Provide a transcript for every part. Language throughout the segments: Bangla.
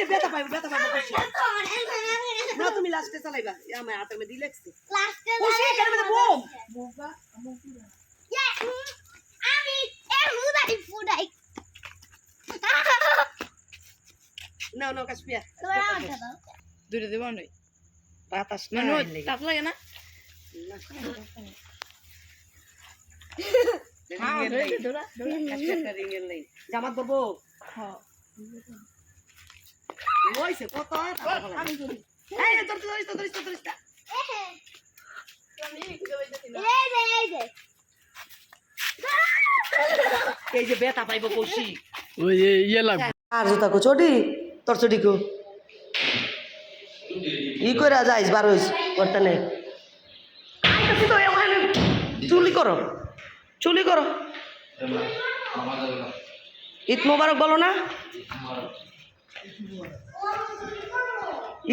দিয়ে ব্যথা পাইবো ব্যথা পাইবো কষি না তুমি লাস্টে চালাইবা। আমার হাতের মধ্যে লাগছে। কষি কেন মধ্যে বোম। আমি এর হুদাই ফুডাই না না তোরা আমাকে দাও নই বাতাস না না তাপ লাগে না? হ্যাঁ জামাত দেবো হ্যাঁ। হইছে কত আমি করি এই রে, ধরতে ধরিস তো, ধরিস তো, ধরিস। এই যে এই যে ব্যথা ওই ইয়ে আর জুতা কো চটি তোর চটি কো। ই করে যাইস বার হইস করতে নেই চুলি করো চুলি করো। ঈদ মোবারক বলো না?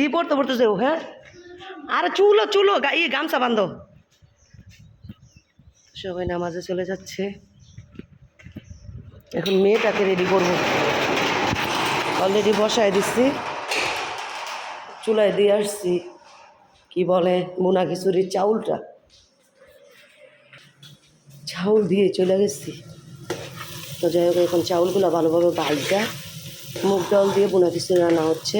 ই পড়তে পড়তে যাও হ্যাঁ? আরে চুলো চুলো ই গামছা বান্ধো। সবাই নামাজে চলে যাচ্ছে। এখন মেয়েটাকে রেডি করব। অলরেডি বসায় দিচ্ছি চুলায় দিয়ে আসছি। কি বলে মোনা খিচুড়ির চাউলটা? চাউল দিয়ে চলে গেছি। তো যাই হোক, এখন চাউলগুলো ভালোভাবে বাইজা মুগ ডাল দিয়ে বোনা খিচুড়ি রান্না হচ্ছে।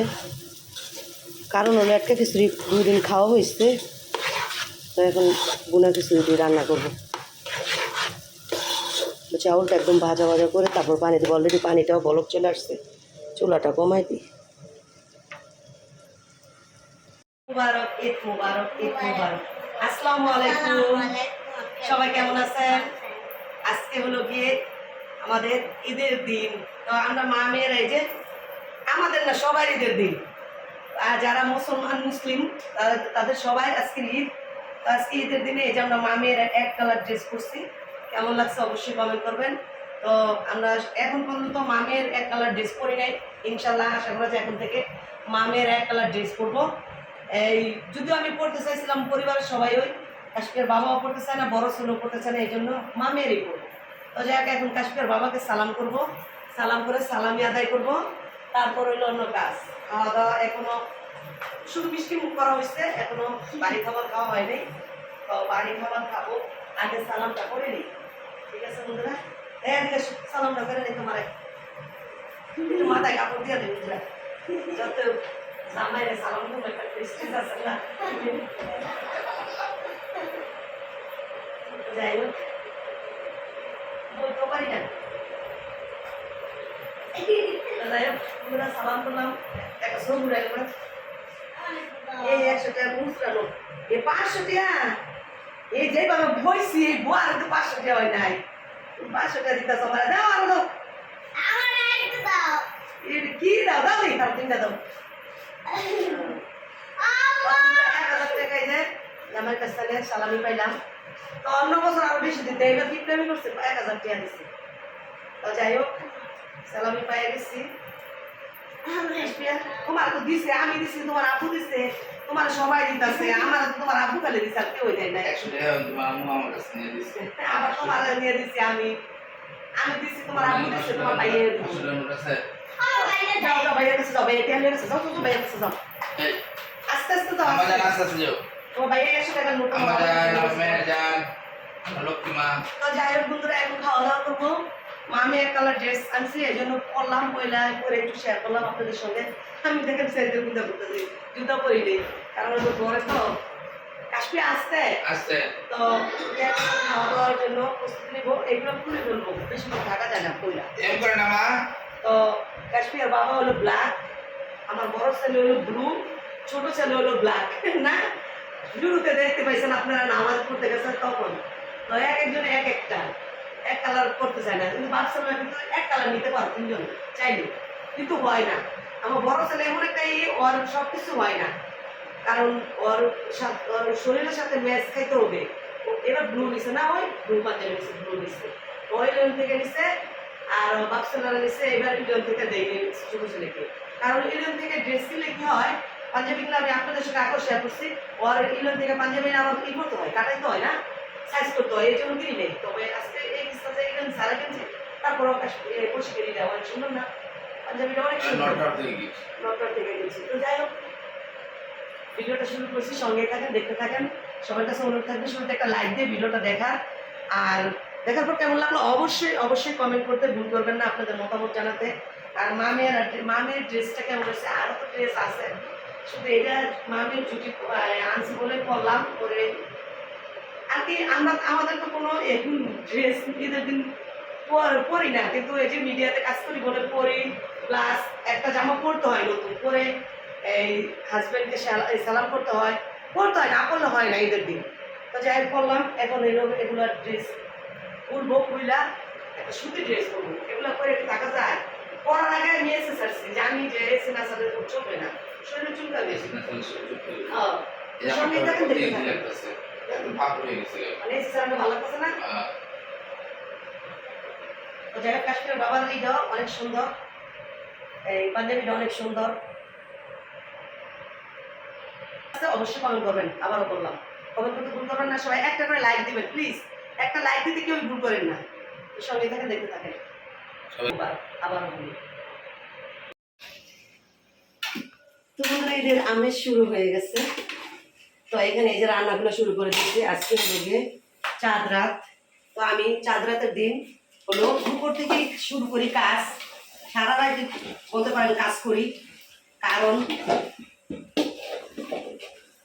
কারণ হলো একটা খিচুড়ি দুই দিন খাওয়া হয়েছে, তো এখন বোনা খিচুড়ি দিয়ে রান্না করব। চাউলটা একদম ভাজা ভাজা করে তারপর পানি দেবো। অলরেডি পানিটাও বলক চলে আসছে, চুলাটা কমাই দিই। আসসালামু আলাইকুম। সবাই কেমন আছেন? আজকে হলো গিয়ে আমাদের ঈদের দিন। তো আমরা মা মেয়েরা এই যে, আমাদের না সবাই ঈদের দিন। আর যারা মুসলমান, মুসলিম, তাদের সবাই আজকে ঈদ। তো আজকে ঈদের দিনে এই যে আমরা মা মেয়েরা এক কালার ড্রেস করছি কেমন লাগছে অবশ্যই কমেন্ট করবেন। তো আমরা এখন পর্যন্ত মামের এক কালার ড্রেস পরি নাই। ইনশাল্লাহ আশা করা যায় এখন থেকে মামের এক কালার ড্রেস পরবো। এই, যদিও আমি পড়তে চাইছিলাম পরিবারের সবাই ওই। আজকের বাবাও পড়তে চায় না, বড় ছেলেও পড়তে চায় না, এই জন্য মামেরই পড়ব তো যাই এখন কাশ্মীর বাবাকে সালাম করব। সালাম করে সালামি আদায় করব। তারপর হইল অন্য কাজ। খাওয়া দাওয়া এখনও শুধু মিষ্টি মুখ করা হয়েছে, এখনও বাড়ি খাবার খাওয়া হয়নি তো বাড়ি খাবার খাব, আগে সালামটা করে নিই। ঠিক আছে বন্ধুরা? এই আজকে সালামটা করে নিই তোমার। একটু মাথায় কাপড় দিয়ে দেবে বুঝলা যত জামাইরে সালাম তুমি একটা আছে না। যাই হোক। বলতেও পারি না যাই হোক সালাম করলাম একটা সবুর একবার এই একশো টাকা মুসরানো এই পাঁচশো টাকা এই যেভাবে বইছি এই বোয়ার তো পাঁচশো টাকা হয় নাই পাঁচশো টাকা দিতে আমার দাও আরও কি দাও দাও এই তার তিনটা দাও এক হাজার টাকায় যে আমার কাছ সালামি পাইলাম। তো অন্য বছর আরও বেশি দিতে এবার কি প্রেমী করছে এক হাজার দিছে। তো যাই হোক সালামি পাইয়া গেছি। তোমার তো দিছে আমি দিছি তোমার আপু দিছে তোমার সবাই দিতেছে আমার তোমার আপু কালে দিছে আর কেউ দেয় না আবার তোমার নিয়ে দিছি আমি। আমি দিছি তোমার আপু দিছে তোমার ভাইয়ের পাঁচশো টাকা নোট আছে আমার বাইরে যাও যাও ভাইয়ের কাছে যাও ভাইয়ের কাছে যাও যাও ভাইয়ের কাছে যাও। আস্তে আস্তে যাও। আস্তে। আস্তে যাও। তো যাই হোক বন্ধুরা এখন খাওয়া দাওয়া করব। মামি এক কালার ড্রেস আনছি এই জন্য পয়লা করে একটু শেয়ার করলাম আপনাদের সঙ্গে। আমি দেখেন সেদিন জুতা করতেছি। জুতা পরি নেই কারণ ওই ঘরে তো। কাশ্মীর আসতে আসতে তো খাওয়া দাওয়ার জন্য প্রস্তুতি নিবো। এগুলো খুলে ফেলব বেশি থাকা যায় না পয়লা। তো কাশ্মীর বাবা হলো ব্ল্যাক আমার বড় ছেলে হলো ব্লু ছোট ছেলে হলো ব্ল্যাক না? ব্লুতে দেখতে পাইছেন আপনারা নামাজ পড়তে গেছেন তখন। তো এক একজনে এক একটা। এক কালার করতে চায় না। কিন্তু ভাবছিলাম কিন্তু এক কালার নিতে পারো তিনজন চাইলে। কিন্তু হয় না। আমার বড় ছেলে এমন একটা ই, ওর সব কিছু হয় না। কারণ ওর ওর শরীরের সাথে ম্যাচ খাইতে হবে। এবার ব্লু নিছে না ওই? ব্লু পাঞ্জাবি নিছে ব্লু নিছে। ওই লোন থেকে নিছে আর বাক্সালারা নিছে এবার ইলিয়ন থেকে দেয়নি ছোট ছেলেকে। কারণ ইলিয়ন থেকে ড্রেস কিনলে কি হয়? পাঞ্জাবি কিনলে আমি আপনাদের সাথে আগেও শেয়ার করছি। ওর ইলিয়ন থেকে পাঞ্জাবি আমার ই করতে হয়? কাটাইতে হয় না? সাইজ করতে হয় এই জন্য কিনি নেই তবে আজকে এই কিস্তাতে ইলিয়ন সারা কিনছে তারপরও বসে কিনে দেওয়া অনেক সুন্দর না? পাঞ্জাবিটা অনেক সুন্দর। থেকে গেছি নটার থেকে গেছি তো যাই হোক ভিডিওটা শুরু করছি সঙ্গে থাকেন দেখতে থাকেন। সবার কাছে অনুরোধ থাকবে শুরুতে একটা লাইক দিয়ে ভিডিওটা দেখার। আর দেখার পর কেমন লাগল? অবশ্যই অবশ্যই কমেন্ট করতে ভুল করবেন না আপনাদের মতামত জানাতে। আর মামের মামের ড্রেসটা কেমন হয়েছে? আরও তো ড্রেস আছে। শুধু এটা মামের ছুটি আনছি বলে আর কি আমরা, আমাদের তো কোনো ড্রেস ঈদের দিন পরি না, কিন্তু এই যে মিডিয়াতে কাজ করি বলে পরি প্লাস একটা জামা পরতে হয় নতুন পরে এই হাজব্যান্ডকে সালাম করতে হয়, পরতে হয় না, পরলে হয় না ঈদের দিন। তো যাই করলাম এখন এগুলো এগুলার ড্রেস পরবো কুইলা একটা সুতি ড্রেস পরবো, এগুলো পরে একটু থাকা যায়। পরার আগে আমি এসে সারছি জানি যে এসে না সাথে চলবে না। শরীরে হ্যাঁ মানে এসে ভালো লাগতেছে না? তো যাই হোক কাশ্মীরের বাবার এইটাও অনেক সুন্দর। এই পাঞ্জাবিটা অনেক সুন্দর। আচ্ছা, অবশ্যই কমেন্ট করবেন আবারও বললাম। কমেন্ট করতে ভুল করবেন না সবাই একটা করে লাইক দিবেন প্লিজ একটা লাইক দিতে কেউ ভুল করেন না। সঙ্গে থাকেন দেখতে থাকেন। আবার আবারও বলি। তো বন্ধুরা আমেজ শুরু হয়ে গেছে। তো এখানে এই যে রান্নাগুলো শুরু করে দিচ্ছি। আজকে হলো চাঁদ রাত। তো আমি চাঁদ রাতের দিন হলো দুপুর থেকেই শুরু করি কাজ। সারা রাত বলতে পারেন কাজ করি। কারণ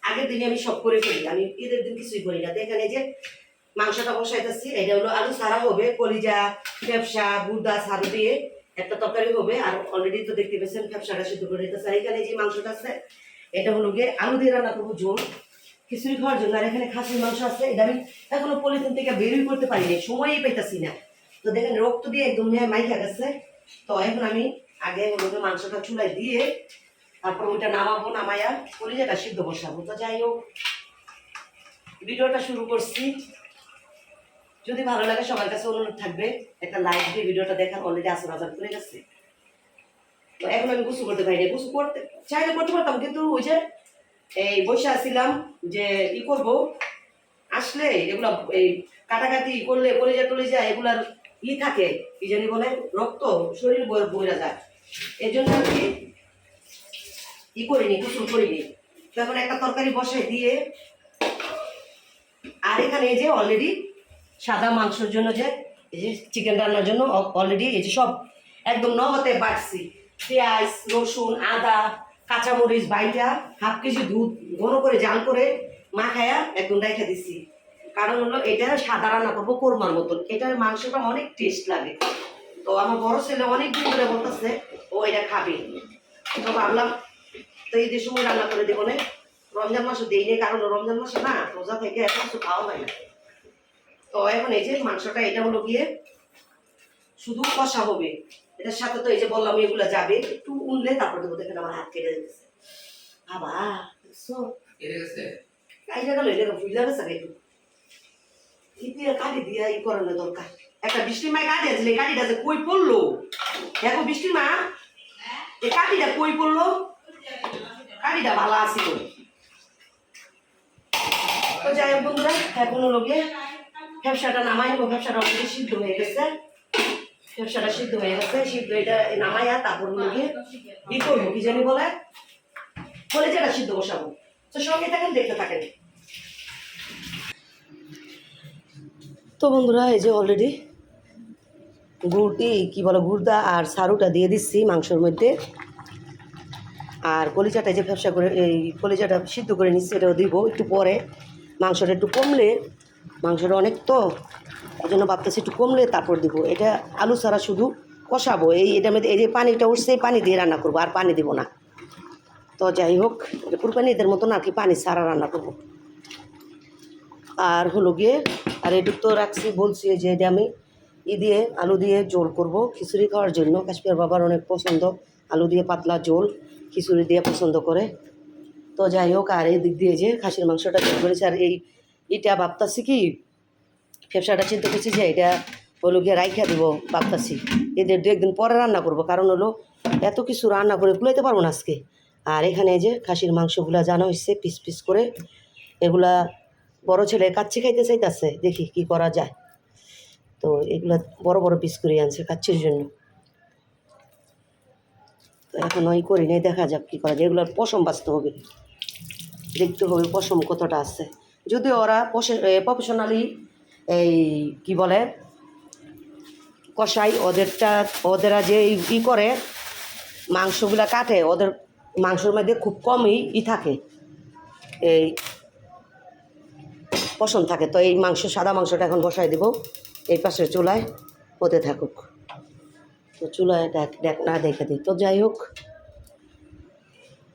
আগের দিনে আমি সব করে ফেলি। আমি ঈদের দিন কিছুই করি না। তো এখানে যে মাংসটা বসাইতেছি, এটা হলো আলু সারা হবে। কলিজা, ব্যবসা বুদা সারু দিয়ে একটা তরকারি হবে, আর অলরেডি তো দেখতে পেয়েছেন ব্যবসাটা সিদ্ধ করে দিতেছে। আর এখানে যে মাংসটা আছে, এটা হলো গিয়ে আলু দিয়ে রান্না করব ঝোল। খিচুড়ি খাওয়ার জন্য। আর এখানে খাসির মাংস আছে, এটা আমি এখনও পলিথিন থেকে বেরোই করতে পারিনি, সময়ই পাইতাছি না। তো দেখেন, রক্ত দিয়ে একদম নিয়ে মাইখা গেছে। তো এখন আমি আগে হলো গিয়ে মাংসটা চুলায় দিয়ে তারপর ওইটা নামাবো নামাইয়া কলিজাটা সিদ্ধ বসাবো। তো যাই হোক, ভিডিওটা শুরু করছি। যদি ভালো লাগে সবার কাছে অনুরোধ থাকবে, একটা লাইক দিয়ে ভিডিওটা দেখার অলরেডি আসর আজাদ করে গেছে। তো এখন আমি গুছু করতে পারি গুছু করতে চাইলে করতে পারতাম, কিন্তু ওই যে এই বসে আসছিলাম যে ই করব, আসলে এগুলো এই কাটাকাটি করলে কলিজা টলিজা এগুলার ই থাকে, কি জানি বলে, রক্ত শরীর বইরা যায়। এই জন্য কি ই করিনি, গোসল করিনি। তখন একটা তরকারি বসাই দিয়ে, আর এখানে যে অলরেডি সাদা মাংসের জন্য যে, এই যে চিকেন রান্নার জন্য অলরেডি এই যে সব একদম নহতে বাটছি। পেঁয়াজ, রসুন, আদা, কাঁচামরিচ বাইটা, হাফ কেজি দুধ ঘন করে জাল করে মাখায়া একদম রেখে দিছি। কারণ হলো এটা সাদা রান্না করব কোরমার মতন। এটার মাংসটা অনেক টেস্ট লাগে। তো আমার বড় ছেলে অনেক দিন ধরে বলতেছে, ও এটা খাবে। তো ভাবলাম, তো এই সময় রান্না করে দেবো না? রমজান মাসে দেই নে কারণ রমজান মাসে না রোজা থেকে এখন কিছু খাওয়া হয় না। তো এখন এই যে মাংসটা এটা হলো গিয়ে শুধু কষা হবে। এটার সাথে তো এই যে বললাম এগুলা যাবে। একটু উনলে তারপর দেবো দেখেন আমার হাত কেটে যেতেছে বাবা দেখছ? কাইটা গেল এটা ভুইলা গেছে একটু। ই দিয়ে কাটি দিয়া ই করানো দরকার? একটা বৃষ্টি মায় কাটি আছে এই কাটিটা যে কই পড়ল? দেখো বৃষ্টি মা এই কাটিটা কই পড়ল? কাটিটা ভালো আছিল তো যাই হোক বন্ধুরা এখন হলো ব্যবসাটা নামাই নেব ব্যবসাটা অলরেডি সিদ্ধ হয়ে গেছে। ব্যবসাটা সিদ্ধ হয়ে গেছে, সিদ্ধ এটা নামাইয়া তারপর গিয়ে ই করব, কি জানি বলে? বলে যেটা সিদ্ধ বসাবো। তো সঙ্গে থাকেন, দেখতে থাকেন। তো বন্ধুরা, এই যে অলরেডি গুড়টি, কি বলে, গুড়দা আর সারুটা দিয়ে দিচ্ছি মাংসের মধ্যে। আর কলিজাটা যে ব্যবসা করে, এই কলিজাটা সিদ্ধ করে নিচ্ছি, এটাও দিব একটু পরে। মাংসটা একটু কমলে মাংসটা অনেক তো ওই জন্য ভাবতেছি একটু কমলে তারপর দিব। এটা আলু ছাড়া শুধু কষাবো। এই মধ্যে, এই যে পানিটা উঠছে, এই পানি দিয়ে রান্না করব, আর পানি দিব না। তো যাই হোক, এটা কুরবানিদের মতন আর কি পানি ছাড়া রান্না করব। আর হলো গিয়ে, আর এটুক তো রাখছি, বলছি যে এটা আমি ই দিয়ে, আলু দিয়ে ঝোল করব খিচুড়ি খাওয়ার জন্য। কাশ্মীর বাবার অনেক পছন্দ, আলু দিয়ে পাতলা ঝোল খিচুড়ি দিয়ে পছন্দ করে। তো যাই হোক, আর এই দিক দিয়ে যে খাসির মাংসটা ঝোল করেছে, আর এই এটা ভাবতাছি কি ব্যবসাটা চিন্তা করছি যে এটা হলো গিয়ে রাইখা দেবো, ভাবতাছি। এদের দু একদিন পরে রান্না করব, কারণ হলো এত কিছু রান্না করে কুলাইতে পারব না আজকে। আর এখানে যে খাসির মাংসগুলা জানা হয়েছে পিস পিস করে। এগুলা বড় ছেলে কাচ্চি খাইতে চাইতেছে, দেখি কি করা যায়। তো এগুলা বড় বড় পিস করে আনছে কাচ্চির জন্য। তো এখন ওই করি নাই, দেখা যাক কী করা যায়। এগুলোর পশম বাঁচতে হবে। দেখতে হবে পশম কতটা আছে। যদি ওরা প্রফেশনালি এই কি বলে কষাই ওদেরটা, ওদেরা যে ই- করে, মাংসগুলা কাটে, ওদের মাংসের মধ্যে খুব কমই ই থাকে। এই পছন্দ থাকে। তো এই মাংস, সাদা মাংসটা এখন বসাই দেব, এই পাশের চুলায় হতে থাকুক। তো চুলায় দেখ দেখ, না দেখে দিই। তো যাই হোক,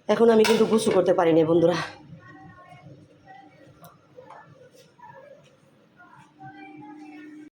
এখন আমি কিন্তু গুছু করতে পারিনি বন্ধুরা।